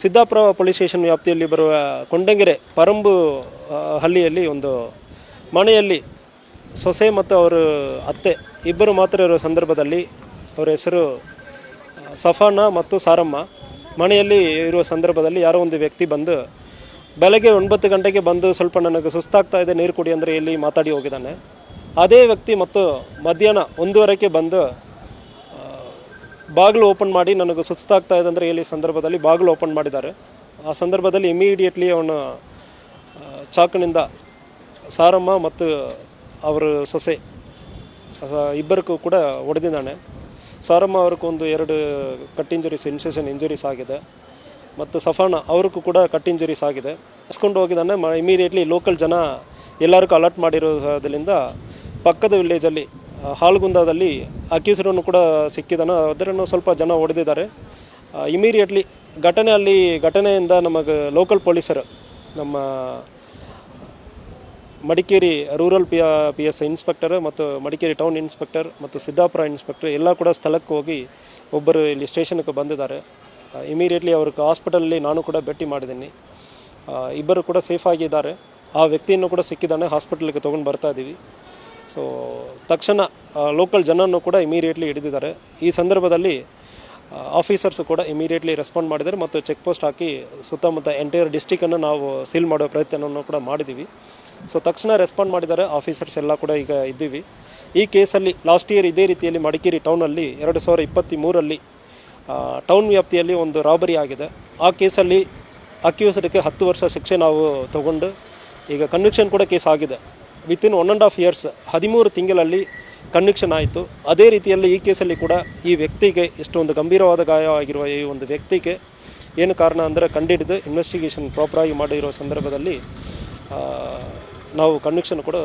Siddapura police station ವ್ಯಾಪ್ತಿಯಲ್ಲಿ ಬರುವ ಕೊಂಡಂಗೆರೆ ಪರಂಬು ಹಳ್ಳಿಯಲ್ಲಿ ಒಂದು ಮನೆಯಲ್ಲಿ ಸೊಸೆ ಮತ್ತು ಅವರ ಅತ್ತೆ ಇಬ್ಬರು ಮಾತ್ರ ಇರುವ ಸಂದರ್ಭದಲ್ಲಿ ಅವರ ಹೆಸರು ಸಫಾನ ಮತ್ತು ಸಾರಮ್ಮ. ಮನೆಯಲ್ಲಿ ಇರುವ ಸಂದರ್ಭದಲ್ಲಿ ಯಾರೋ ಒಂದು ವ್ಯಕ್ತಿ ಬಂದು ಬೆಳಗ್ಗೆ ಒಂಬತ್ತು ಗಂಟೆಗೆ ಬಂದು ಸ್ವಲ್ಪ ನನಗೆ ಸುಸ್ತಾಗ್ತಾ ಇದೆ, ನೀರು ಕುಡಿ ಅಂದರೆ ಇಲ್ಲಿ ಮಾತಾಡಿ ಹೋಗಿದ್ದಾನೆ. ಅದೇ ವ್ಯಕ್ತಿ ಮತ್ತು ಮಧ್ಯಾಹ್ನ ಒಂದೂವರೆಗೆ ಬಂದು ಬಾಗಿಲು ಓಪನ್ ಮಾಡಿ ನನಗೆ ಸುಸ್ತಾಗ್ತಾ ಇದೆ ಅಂದರೆ ಹೇಳಿ ಸಂದರ್ಭದಲ್ಲಿ ಬಾಗಿಲು ಓಪನ್ ಮಾಡಿದ್ದಾರೆ. ಆ ಸಂದರ್ಭದಲ್ಲಿ ಇಮಿಡಿಯೇಟ್ಲಿ ಅವನು ಚಾಕಿನಿಂದ ಸಾರಮ್ಮ ಮತ್ತು ಅವರ ಸೊಸೆ ಇಬ್ಬರಿಗೂ ಕೂಡ ಹೊಡೆದಿದ್ದಾನೆ. ಸಾರಮ್ಮ ಅವ್ರಿಗೂ ಒಂದು ಎರಡು ಕಟ್ ಇಂಜುರೀಸ್ ಇನ್ಸೆಷನ್ ಇಂಜುರೀಸ್ ಆಗಿದೆ. ಮತ್ತು ಸಫಾನ ಅವ್ರಿಗೂ ಕೂಡ ಕಟ್ ಇಂಜುರೀಸ್ ಆಗಿದೆ. ಹಸ್ಕೊಂಡು ಹೋಗಿದ್ದಾನೆ. ಇಮಿಡಿಯೇಟ್ಲಿ ಲೋಕಲ್ ಜನ ಎಲ್ಲರಿಗೂ ಅಲರ್ಟ್ ಮಾಡಿರೋದ್ರಿಂದ ಪಕ್ಕದ ವಿಲೇಜಲ್ಲಿ ಹಾಲ್ಗುಂದದಲ್ಲಿ ಅಕ್ಯೂಸರನ್ನು ಕೂಡ ಸಿಕ್ಕಿದ್ದಾನೆ ಅದರನ್ನು ಸ್ವಲ್ಪ ಜನ ಹೊಡೆದಿದ್ದಾರೆ ಇಮಿಡಿಯೇಟ್ಲಿ ಘಟನೆ ಅಲ್ಲಿ ಘಟನೆಯಿಂದ ನಮಗೆ ಲೋಕಲ್ ಪೊಲೀಸರು ನಮ್ಮ Madikeri rural P P S inspector ಮತ್ತು ಮಡಿಕೇರಿ ಟೌನ್ ಇನ್ಸ್ಪೆಕ್ಟರ್ ಮತ್ತು ಸಿದ್ದಾಪುರ ಇನ್ಸ್ಪೆಕ್ಟರ್ ಎಲ್ಲ ಕೂಡ ಸ್ಥಳಕ್ಕೆ ಹೋಗಿ ಒಬ್ಬರು ಇಲ್ಲಿ ಸ್ಟೇಷನ್ಗೆ ಬಂದಿದ್ದಾರೆ. ಇಮಿಡಿಯೇಟ್ಲಿ ಅವ್ರಿಗೆ ಹಾಸ್ಪಿಟಲಲ್ಲಿ ನಾನು ಕೂಡ ಭೇಟಿ ಮಾಡಿದ್ದೀನಿ. ಇಬ್ಬರು ಕೂಡ ಸೇಫ್ ಆಗಿದ್ದಾರೆ. ಆ ವ್ಯಕ್ತಿಯನ್ನು ಕೂಡ ಸಿಕ್ಕಿದ್ದಾನೆ. ಹಾಸ್ಪಿಟಲ್ಗೆ ತೊಗೊಂಡು ಬರ್ತಾ ಇದ್ದೀವಿ ಸೊ ತಕ್ಷಣ ಲೋಕಲ್ ಜನನ್ನು ಕೂಡ ಇಮಿಡಿಯೇಟ್ಲಿ ಹಿಡಿದಿದ್ದಾರೆ. ಈ ಸಂದರ್ಭದಲ್ಲಿ ಆಫೀಸರ್ಸು ಕೂಡ ಇಮಿಡಿಯೇಟ್ಲಿ ರೆಸ್ಪಾಂಡ್ ಮಾಡಿದ್ದಾರೆ ಮತ್ತು ಚೆಕ್ ಪೋಸ್ಟ್ ಹಾಕಿ ಸುತ್ತಮುತ್ತ ಎಂಟೈರ್ ಡಿಸ್ಟಿಕನ್ನು ನಾವು ಸೀಲ್ ಮಾಡೋ ಪ್ರಯತ್ನವನ್ನು ಕೂಡ ಮಾಡಿದ್ದೀವಿ. ಸೊ ತಕ್ಷಣ ರೆಸ್ಪಾಂಡ್ ಮಾಡಿದ್ದಾರೆ ಆಫೀಸರ್ಸ್ ಎಲ್ಲ ಕೂಡ ಈಗ ಇದ್ದೀವಿ. ಈ ಕೇಸಲ್ಲಿ ಲಾಸ್ಟ್ ಇಯರ್ ಇದೇ ರೀತಿಯಲ್ಲಿ ಮಡಿಕೇರಿ ಟೌನಲ್ಲಿ ಎರಡು ಸಾವಿರ ಇಪ್ಪತ್ತ್ಮೂರರಲ್ಲಿ ಟೌನ್ ವ್ಯಾಪ್ತಿಯಲ್ಲಿ ಒಂದು ರಾಬರಿ ಆಗಿದೆ. ಆ ಕೇಸಲ್ಲಿ ಅಕ್ಯೂಸ್ಡ್ಗೆ ಹತ್ತು ವರ್ಷ ಶಿಕ್ಷೆ ನಾವು ತಗೊಂಡು ಈಗ ಕನ್ವಿಕ್ಷನ್ ಕೂಡ ಕೇಸ್ ಆಗಿದೆ. Within one and half years ಹದಿಮೂರು ತಿಂಗಳಲ್ಲಿ ಕನ್ವಿಕ್ಷನ್ ಆಯಿತು. ಅದೇ ರೀತಿಯಲ್ಲಿ ಈ ಕೇಸಲ್ಲಿ ಕೂಡ ಈ ವ್ಯಕ್ತಿಗೆ ಇಷ್ಟೊಂದು ಗಂಭೀರವಾದ ಗಾಯ ಆಗಿರುವ ಈ ಒಂದು ವ್ಯಕ್ತಿಗೆ ಏನು ಕಾರಣ ಅಂದರೆ ಕಂಡಿಡಿದು ಇನ್ವೆಸ್ಟಿಗೇಷನ್ ಪ್ರಾಪರಾಗಿ ಮಾಡಿರೋ ಸಂದರ್ಭದಲ್ಲಿ ನಾವು ಕನ್ವಿಕ್ಷನ್ ಕೂಡ